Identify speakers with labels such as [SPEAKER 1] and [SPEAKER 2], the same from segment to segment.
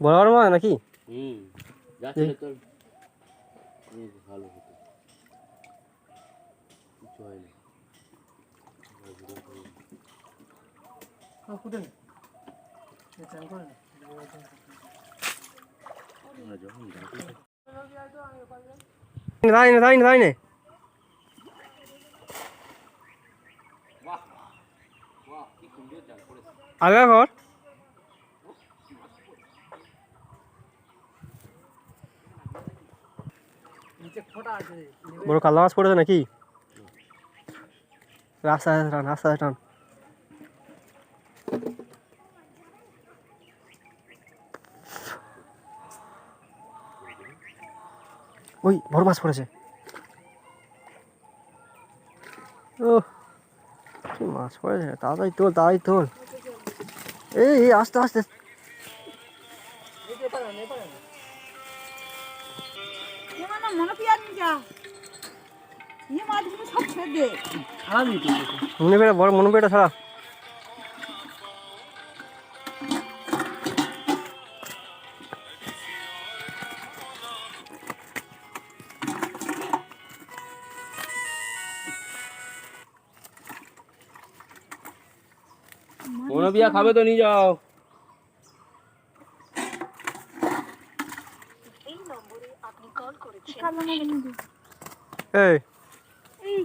[SPEAKER 1] বড় বড় মাছ নাকি?
[SPEAKER 2] হুম যাচ্ছে তোর। অনেক ভালো হতো। কিছু না যখন
[SPEAKER 1] না না না
[SPEAKER 2] বাহ কি সুন্দর জাল পড়েছে
[SPEAKER 1] আগে ঘর বড় কালো মাছ পড়েছে নাকি? রাস্তায় টান রাস্তায় টান ওই, বড় মাছ পড়েছে। ও মাছ পড়েছে? তাড়াতাড়ি তোল তাড়াতাড়ি তোল। এই এই আস্তে আস্তে।
[SPEAKER 3] মনে ইয়ে
[SPEAKER 1] মনে পেটে বড় মনে পেটে ছাড়া।
[SPEAKER 2] কোনো বিয়া খাবে তো নিয়ে যাও।
[SPEAKER 1] এই
[SPEAKER 3] এই।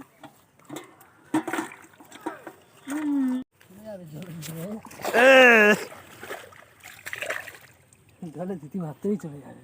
[SPEAKER 4] জলে দিদি মারতেই চলে যাবে